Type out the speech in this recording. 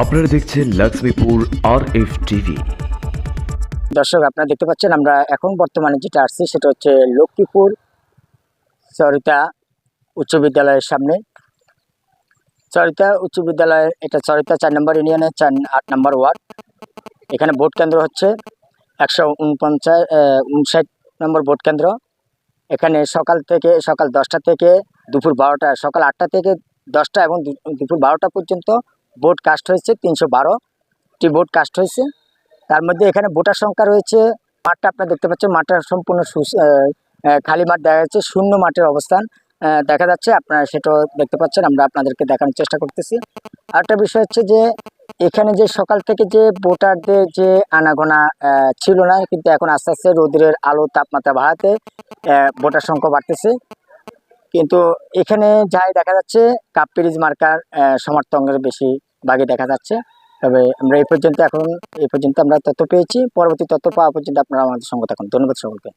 আপনারা দেখছেন লক্ষ্মীপুর আর F TV দর্শক, আপনারা দেখতে পাচ্ছেন, আমরা এখন বর্তমানে যেটা আসছি, সেটা হচ্ছে লক্ষ্মীপুর চরিতা উচ্চ বিদ্যালয়ের সামনে। চরিতা উচ্চ বিদ্যালয়, এটা চরিতা চার নম্বর ইউনিয়নের চার, আট নম্বর ওয়ার্ড। এখানে ভোট কেন্দ্র হচ্ছে, একশো উনপঞ্চাশ উনষাট নম্বর ভোট কেন্দ্র। এখানে সকাল থেকে, সকাল দশটা থেকে দুপুর বারোটা, সকাল আটটা থেকে দশটা এবং দুপুর বারোটা পর্যন্ত ভোট কাস্ট হয়েছে, তিনশো বারোটি ভোট কাস্ট হয়েছে। তার মধ্যে এখানে ভোটার সংখ্যা রয়েছে, মাঠটা আপনারা দেখতে পাচ্ছেন, মাঠটা সম্পূর্ণ খালি মাঠ দেখা যাচ্ছে, শূন্য মাঠের অবস্থান দেখা যাচ্ছে, আপনারা সেটাও দেখতে পাচ্ছেন, আমরা আপনাদেরকে দেখানোর চেষ্টা করতেছি। আরেকটা বিষয় হচ্ছে যে, এখানে যে সকাল থেকে যে ভোটারদের যে আনাগোনা ছিল না, কিন্তু এখন আস্তে আস্তে রোদের আলো, তাপমাত্রা বাড়াতে ভোটার সংখ্যা বাড়তেছে। কিন্তু এখানে যাই দেখা যাচ্ছে কাপ পিরিজ মার্কার সমর্থকের বেশি ভাগে দেখা যাচ্ছে। তবে আমরা এই পর্যন্ত এখন, এই পর্যন্ত আমরা তথ্য পেয়েছি। পরবর্তী তথ্য পাওয়া পর্যন্ত আপনারা আমাদের সঙ্গে থাকুন। ধন্যবাদ সকলকে।